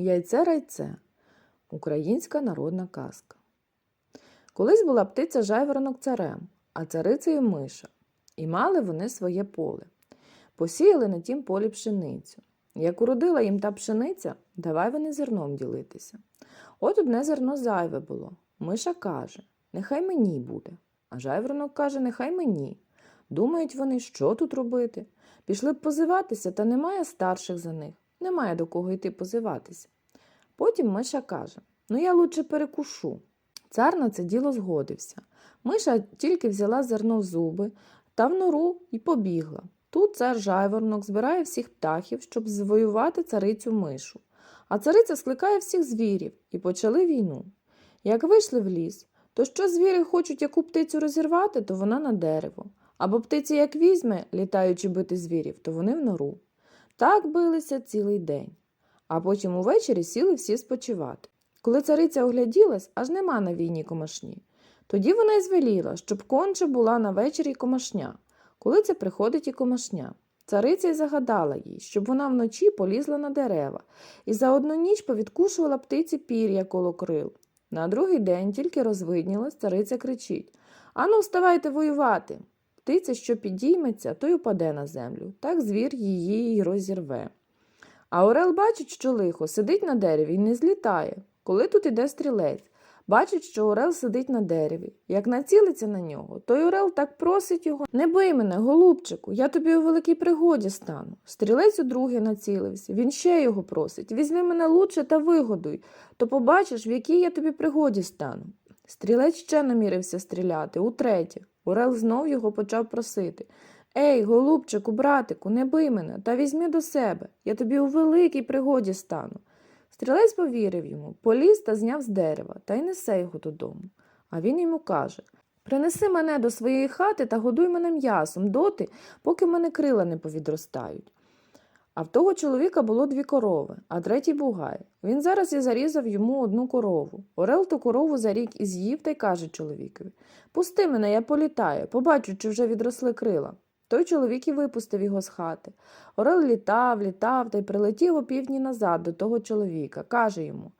Яйце райце. Українська народна казка. Колись була птиця жайворонок царем, а царицею миша, і мали вони своє поле. Посіяли на тім полі пшеницю. Як уродила їм та пшениця, давай вони зерном ділитися. От одне зерно зайве було. Миша каже: Нехай мені буде. А жайворонок каже, нехай мені. Думають вони, що тут робити. Пішли б позиватися, та немає старших за них, немає до кого йти позиватися. Потім Миша каже: Ну, я лучше перекушу. Цар на це діло згодився. Миша тільки взяла зерно в зуби та в нору і побігла. Тут цар жайворонок збирає всіх птахів, щоб звоювати царицю мишу. А цариця скликає всіх звірів і почали війну. Як вийшли в ліс, то що звірі хочуть яку птицю розірвати, то вона на дерево. Або птиця як візьме, літаючи бити звірів, то вони в нору. Так билися цілий день. А потім увечері сіли всі спочивати. Коли цариця огляділась, аж нема на війні комашні. Тоді вона й звеліла, щоб конче була на вечері комашня. Коли це приходить і комашня. Цариця й загадала їй, щоб вона вночі полізла на дерева і за одну ніч повідкушувала птиці пір'я коло крил. На другий день тільки розвиднілась, цариця кричить Ану, вставайте воювати. Птиця, що підійметься, то й упаде на землю. Так звір її й розірве. А Орел бачить, що лихо, сидить на дереві і не злітає. Коли тут іде стрілець, бачить, що Орел сидить на дереві. Як націлиться на нього, той Орел так просить його Не бий мене, голубчику, я тобі у великій пригоді стану. Стрілець удруге націлився. Він ще його просить Візьми мене лучше та вигодуй, то побачиш, в якій я тобі пригоді стану. Стрілець ще намірився стріляти, утретє. Орел знов його почав просити. Ей, голубчику, братику, не бий мене, та візьми до себе. Я тобі у великій пригоді стану. Стрілець повірив йому, поліз та зняв з дерева та й несе його додому. А він йому каже Принеси мене до своєї хати та годуй мене м'ясом доти, поки мене крила не повідростають. А в того чоловіка було дві корови, а третій бугай. Він зараз і зарізав йому одну корову. Орел ту корову за рік і з'їв та й каже чоловікові Пусти мене, я політаю, побачу, чи вже відросли крила. Той чоловік і випустив його з хати. Орел літав, літав та й прилетів опівдні назад до того чоловіка. Каже йому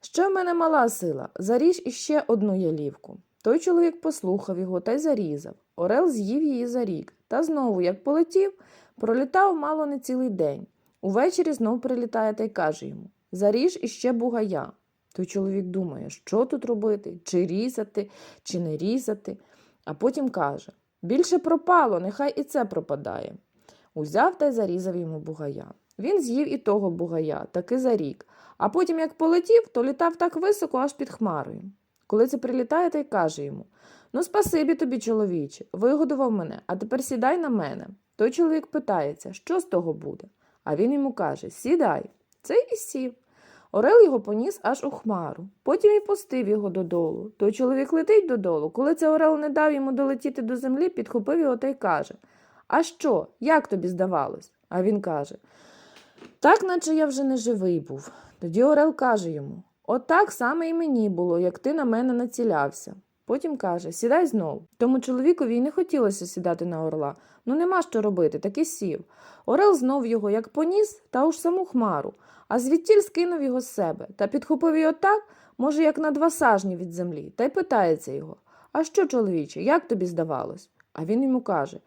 Ще в мене мала сила, заріж іще одну ялівку. Той чоловік послухав його та й зарізав. Орел з'їв її за рік. Та знову, як полетів, пролітав мало не цілий день. Увечері знов прилітає та й каже йому Заріж іще бугая. Той чоловік думає, що тут робити, чи різати, чи не різати, а потім каже Більше пропало, нехай і це пропадає. Узяв та й зарізав йому бугая. Він з'їв і того бугая, таки за рік. А потім, як полетів, то літав так високо, аж під хмарою. Коли це прилітає, та й каже йому Ну, спасибі тобі, чоловіче, вигодував мене, а тепер сідай на мене. Той чоловік питається, що з того буде. А він йому каже Сідай. Цей і сів. Орел його поніс аж у хмару. Потім і пустив його додолу. Той чоловік летить додолу. Коли це Орел не дав йому долетіти до землі, підхопив його та й каже А що, як тобі здавалось? А він каже Так, наче я вже не живий був. Тоді Орел каже йому Отак саме і мені було, як ти на мене націлявся. Потім каже Сідай знов. Тому чоловікові й не хотілося сідати на орла. Ну нема що робити, так і сів. Орел знов його як поніс, та уж саму хмару, а звідтіль скинув його з себе та підхопив його так, може, як на два сажні від землі, та й питається його А що, чоловіче, як тобі здавалось? А він йому каже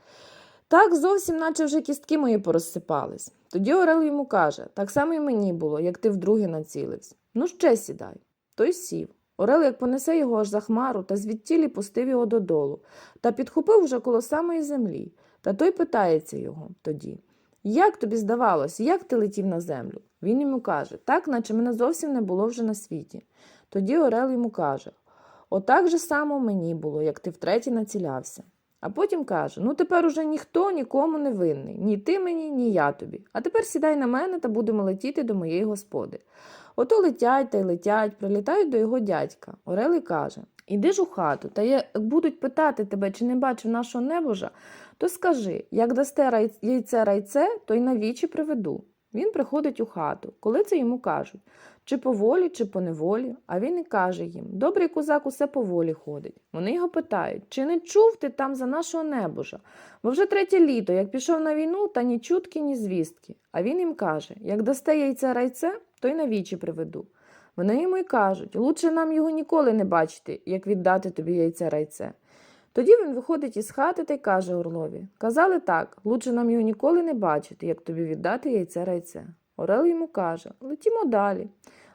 Так зовсім, наче вже кістки мої порозсипались. Тоді Орел йому каже Так само й мені було, як ти вдруге націлився. Ну, ще сідай. Той сів. Орел як понесе його аж за хмару та звідтілі пустив його додолу, та підхопив уже коло самої землі. Та той питається його тоді Як тобі здавалось, як ти летів на землю? Він йому каже так, наче мене зовсім не було вже на світі. Тоді Орел йому каже Отак же само мені було, як ти втретє націлявся. А потім каже Ну тепер уже ніхто нікому не винний, ні ти мені, ні я тобі. А тепер сідай на мене та будемо летіти до моєї господи. Ото летять та й летять, прилітають до його дядька. Орел каже Іди ж у хату, та як будуть питати тебе, чи не бачив нашого небожа, то скажи як дасте яйце райце, то й навічі приведу. Він приходить у хату, коли це йому кажуть чи по волі, чи по неволі, а він і каже їм Добрий козак усе по волі ходить. Вони його питають, чи не чув ти там за нашого небожа? Бо вже третє літо, як пішов на війну, та ні чутки, ні звістки. А він їм каже як дасте яйце райце, то й навічі приведу. Вони йому й кажуть, лучше нам його ніколи не бачити, як віддати тобі яйце райце. Тоді він виходить із хати та й каже Орлові Казали так, лучше нам його ніколи не бачити, як тобі віддати яйце райце. Орел йому каже Летімо далі.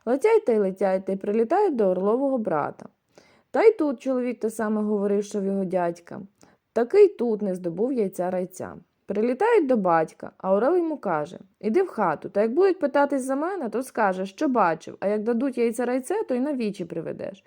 Летять та й летять та й прилітають до Орлового брата. Та й тут чоловік те саме говорив, що в його дядька. Такий тут не здобув яйця райця. Прилітають до батька, а Орел йому каже Іди в хату, та як будуть питатись за мене, то скажеш, що бачив, а як дадуть яйця райце, то й на вічі приведеш.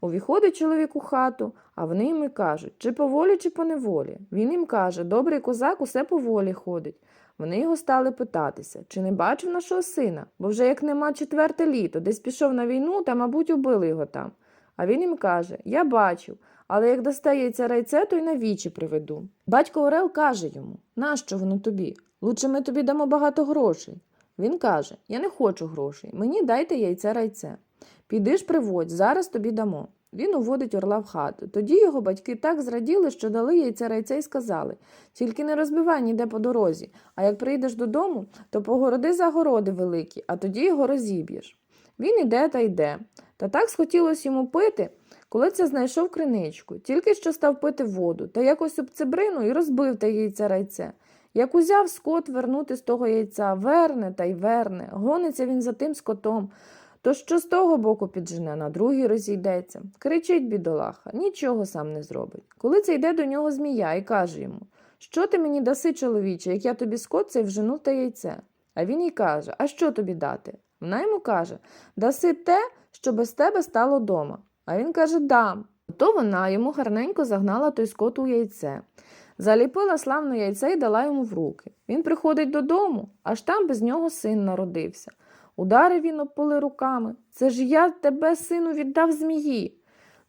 Увіходить чоловік у хату, а вони йому кажуть, чи по волі, чи по неволі. Він їм каже, добрий козак усе по волі ходить. Вони його стали питатися, чи не бачив нашого сина, бо вже як нема четверте літо, десь пішов на війну, та, мабуть, убили його там. А він їм каже Я бачив, але як достається райце, то й на вічі приведу. Батько Орел каже йому Нащо воно тобі? Лучше ми тобі дамо багато грошей. Він каже Я не хочу грошей, мені дайте яйце райце. Піди ж приводь, зараз тобі дамо. Він уводить орла в хату. Тоді його батьки так зраділи, що дали яйце райце і сказали тільки не розбивай ніде по дорозі, а як прийдеш додому, то погороди загороди великі, а тоді його розіб'єш. Він іде та йде. Та так схотілося йому пити, коли це знайшов криничку, тільки що став пити воду, та якось об цибрину і розбив те яйце райце. Як узяв скот вернути з того яйця, верне та й верне, гониться він за тим скотом. То що з того боку піджене, на другий розійдеться. Кричить бідолаха, нічого сам не зробить. Коли це йде до нього змія і каже йому Що ти мені даси, чоловіче, як я тобі скот цей вжену та яйце? А він їй каже А що тобі дати? Вона йому каже Даси те, що без тебе стало дома. А він каже Дам. То вона йому гарненько загнала той скот у яйце. Заліпила славно яйце і дала йому в руки. Він приходить додому, аж там без нього син народився. Ударив він об поли руками. Це ж я тебе, сину, віддав змії.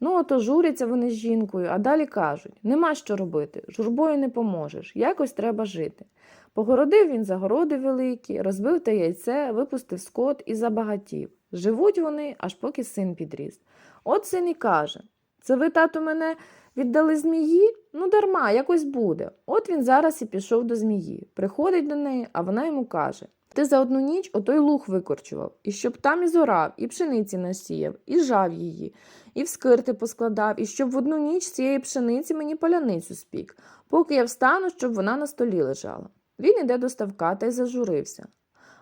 Ну, ото журяться вони з жінкою, а далі кажуть нема що робити, журбою не поможеш, якось треба жити. Погородив він загороди великі, розбив те яйце, випустив скот і забагатів. Живуть вони, аж поки син підріс. От син і каже Це ви, тату, мене віддали змії? Ну, дарма, якось буде. От він зараз і пішов до змії. Приходить до неї, а вона йому каже ти за одну ніч отой луг викорчував, і щоб там і зорав, і пшениці насіяв, і жав її, і в скирти поскладав, і щоб в одну ніч цієї пшениці мені паляницю спік, поки я встану, щоб вона на столі лежала. Він іде до ставка та й зажурився.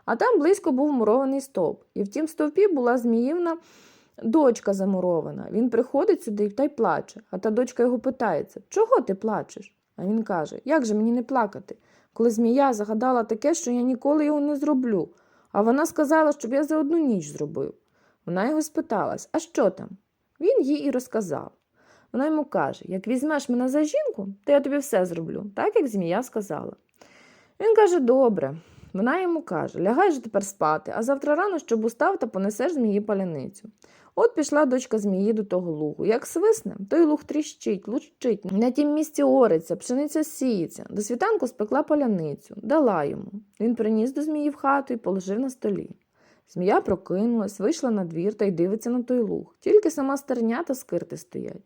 А там близько був мурований стовп, і в тім стовпі була зміївна дочка замурована. Він приходить сюди та й плаче, а та дочка його питається Чого ти плачеш? А він каже Як же мені не плакати? Коли змія загадала таке, що я ніколи його не зроблю, а вона сказала, щоб я за одну ніч зробив. Вона його спиталась, а що там? Він їй і розказав. Вона йому каже як візьмеш мене за жінку, то я тобі все зроблю, так як змія сказала. Він каже, добре. Вона йому каже, лягай же тепер спати, а завтра рано, щоб устав та понесеш змії паляницю. От пішла дочка змії до того лугу. Як свисне, той луг тріщить, лучить, на тім місці ориться, пшениця сіється. До світанку спекла паляницю, дала йому. Він приніс до змії в хату і положив на столі. Змія прокинулась, вийшла на двір та й дивиться на той луг. Тільки сама стерня та скирти стоять.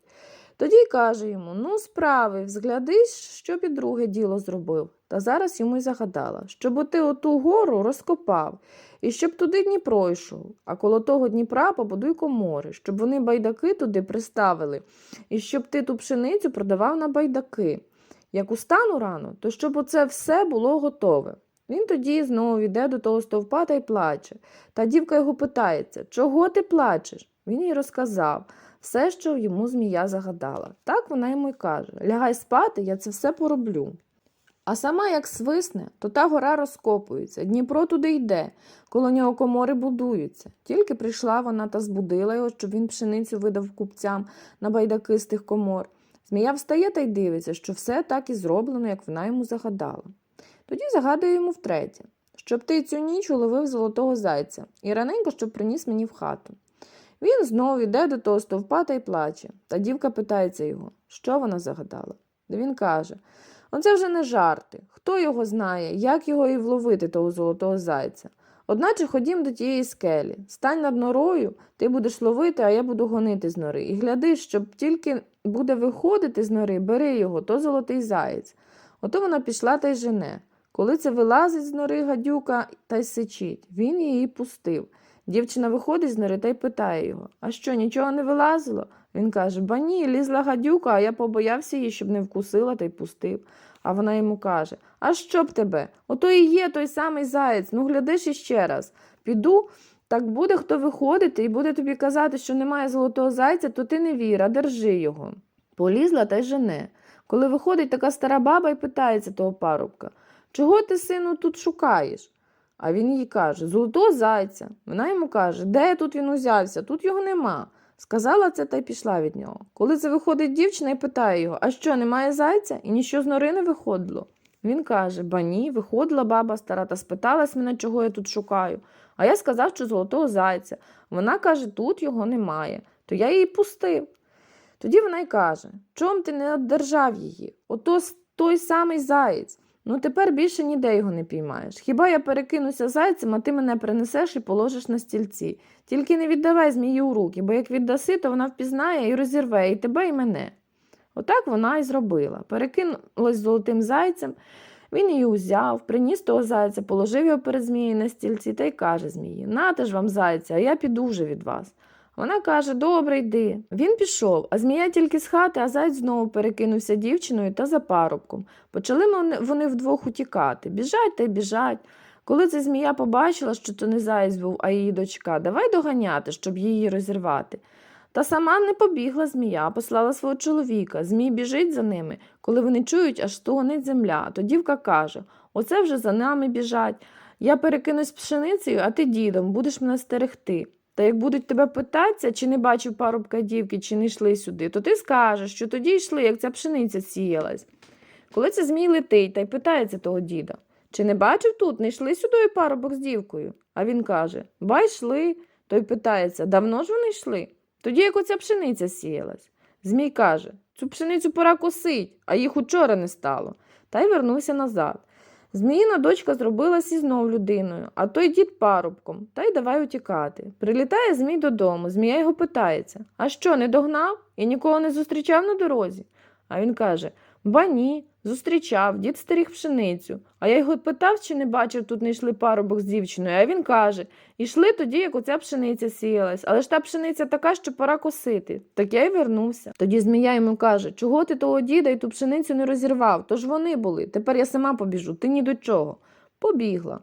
Тоді й каже йому Ну, справи, взглядись, що і друге діло зробив. Та зараз йому й загадала, щоб ти оту гору розкопав, і щоб туди Дніпро йшов, а коло того Дніпра побудуй комори, щоб вони байдаки туди приставили, і щоб ти ту пшеницю продавав на байдаки. Як устану рано, то щоб оце все було готове. Він тоді знову йде до того стовпа та й плаче. Та дівка його питається Чого ти плачеш? Він їй розказав все, що йому змія загадала. Так вона йому й каже Лягай спати, я це все пороблю. А сама як свисне, то та гора розкопується, Дніпро туди йде, коло нього комори будуються. Тільки прийшла вона та збудила його, щоб він пшеницю видав купцям на байдаки з тих комор. Змія встає та й дивиться, що все так і зроблено, як вона йому загадала. Тоді загадує йому втретє, щоб ти цю ніч уловив золотого зайця і раненько, щоб приніс мені в хату. Він знову йде до того стовпа та й плаче. Та дівка питається його, що вона загадала. Він каже Оце вже не жарти. Хто його знає, як його і вловити того золотого зайця. Одначе ходім до тієї скелі, стань над норою, ти будеш ловити, а я буду гонити з нори. І гляди, щоб тільки буде виходити з нори, бери його, то золотий заєць. Ото вона пішла та й жене. Коли це вилазить з нори гадюка та й сичить, він її пустив. Дівчина виходить з нори та й питає його: А що, нічого не вилазило? Він каже: Ба ні, лізла гадюка, а я побоявся її, щоб не вкусила та й пустив. А вона йому каже: А що б тебе? Ото і є той самий заєць, ну глядиш іще раз. Піду, так буде хто виходити і буде тобі казати, що немає золотого зайця, то ти не вір, а держи його. Полізла та й жене. Коли виходить така стара баба і питається того парубка, чого ти, сину, тут шукаєш? А він їй каже: Золотого зайця. Вона йому каже, де тут він узявся? Тут його нема. Сказала це та й пішла від нього. Коли це виходить дівчина і питає його, а що, немає зайця? І ніщо з нори не виходило. Він каже: Ба ні, виходила баба стара та спиталась мене, чого я тут шукаю. А я сказав, що золотого зайця. Вона каже, тут його немає, то я її пустив. Тоді вона й каже: Чом ти не одержав її? Ото той самий заєць. Ну тепер більше ніде його не піймаєш. Хіба я перекинуся зайцем, а ти мене принесеш і положиш на стільці. Тільки не віддавай змії у руки, бо як віддаси, то вона впізнає і розірве і тебе, і мене. Отак вона і зробила. Перекинулась золотим зайцем, він її узяв, приніс того зайця, положив його перед змією на стільці та й каже змії: Нате ж вам зайця, а я піду вже від вас. Вона каже: Добре, йди. Він пішов, а змія тільки з хати, а заяць знову перекинувся дівчиною та за парубком. Почали вони- вдвох утікати. Біжать та й біжать. Коли ця змія побачила, що то не заєць був, а її дочка, давай доганяти, щоб її розірвати. Та сама не побігла змія, послала свого чоловіка. Змій біжить за ними. Коли вони чують, аж стогонить земля. То дівка каже: Оце вже за нами біжать. Я перекинусь пшеницею, а ти дідом, будеш мене стерегти. Та як будуть тебе питатися, чи не бачив парубка дівки, чи не йшли сюди, то ти скажеш, що тоді йшли, як ця пшениця сіялась. Коли це змій летить та й питається того діда, чи не бачив тут, не йшли сюди парубок з дівкою? А він каже: Ба йшли. Той питається, давно ж вони йшли? Тоді як оця пшениця сіялась. Змій каже: цю пшеницю пора косить, а їх учора не стало. Та й вернувся назад. Зміїна дочка зробилась і знов людиною, а той дід парубком, та й давай утікати. Прилітає Змій додому, змія його питається: А що, не догнав і нікого не зустрічав на дорозі? А він каже: Ба ні, зустрічав, дід стеріг пшеницю. А я його питав, чи не бачив, тут не йшли парубок з дівчиною. А він каже: Ішли тоді, як оця пшениця сіялась, але ж та пшениця така, що пора косити. Так я й вернувся. Тоді змія йому каже: Чого ти того діда і ту пшеницю не розірвав? То ж вони були. Тепер я сама побіжу, ти ні до чого. Побігла.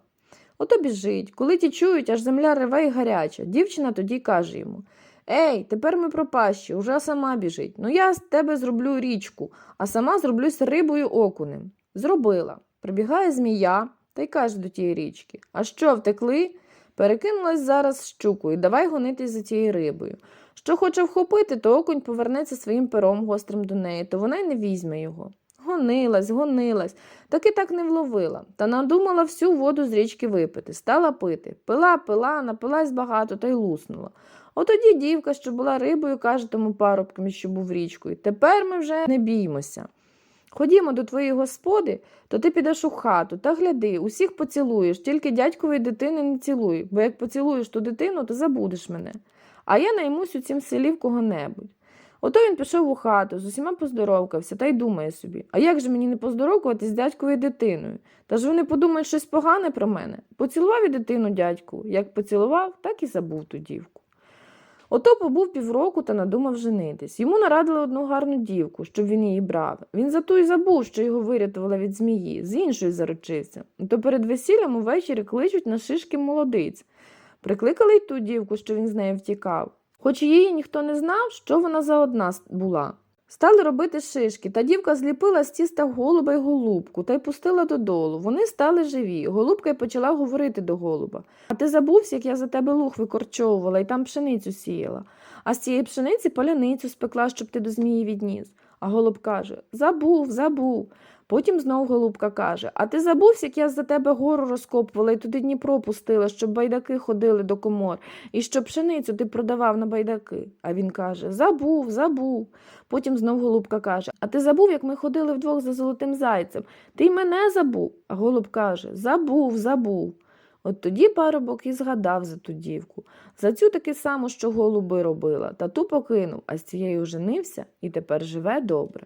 Ото біжить. Коли ті чують, аж земля реве і гаряча. Дівчина тоді каже йому: Ей, тепер ми пропащі, уже сама біжить. Ну я з тебе зроблю річку, а сама зроблюсь рибою окунем. Зробила. Прибігає змія та й каже до тієї річки: А що, втекли? Перекинулась зараз щукою, давай гонитись за тією рибою. Що хоче вхопити, то окунь повернеться своїм пером гострим до неї, то вона й не візьме його. Гонилась, гонилась, так і так не вловила, та надумала всю воду з річки випити, стала пити. Пила, пила, напилась багато та й луснула. Отоді дівка, що була рибою, каже тому парубкові, що був річкою, тепер ми вже не біймося. Ходімо до твоєї господи, то ти підеш у хату та гляди, усіх поцілуєш, тільки дядькової дитини не цілуй, бо як поцілуєш ту дитину, то забудеш мене. А я наймусь у цім селі в кого-небудь. Ото він пішов у хату, з усіма поздоровкався та й думає собі, а як же мені не поздоровкуватись з дядьковою дитиною? Та ж вони подумають щось погане про мене. Поцілував і дитину дядьку, як поцілував, так і забув ту дівку. Ото побув півроку та надумав женитись. Йому нарадили одну гарну дівку, щоб він її брав. Він за ту й забув, що його вирятувала від змії, з іншою заручився. То перед весіллям увечері кличуть на шишки молодиць. Прикликали й ту дівку, що він з нею втікав. Хоч її ніхто не знав, що вона за одна була. Стали робити шишки, та дівка зліпила з тіста голуба й голубку та й пустила додолу. Вони стали живі. Голубка й почала говорити до голуба. А ти забувся, як я за тебе луг викорчовувала і там пшеницю сіяла. А з цієї пшениці поляницю спекла, щоб ти до змії відніс. А голуб каже: Забув, забув. Потім знов голубка каже: А ти забувся, як я за тебе гору розкопувала і туди Дніпро пустила, щоб байдаки ходили до комор, і щоб пшеницю ти продавав на байдаки. А він каже: Забув, забув. Потім знов голубка каже: А ти забув, як ми ходили вдвох за золотим зайцем? Ти й мене забув. А голуб каже: Забув, забув. От тоді парубок і згадав за ту дівку. За цю таки саму, що голуби робила, та ту покинув, а з цією женився і тепер живе добре.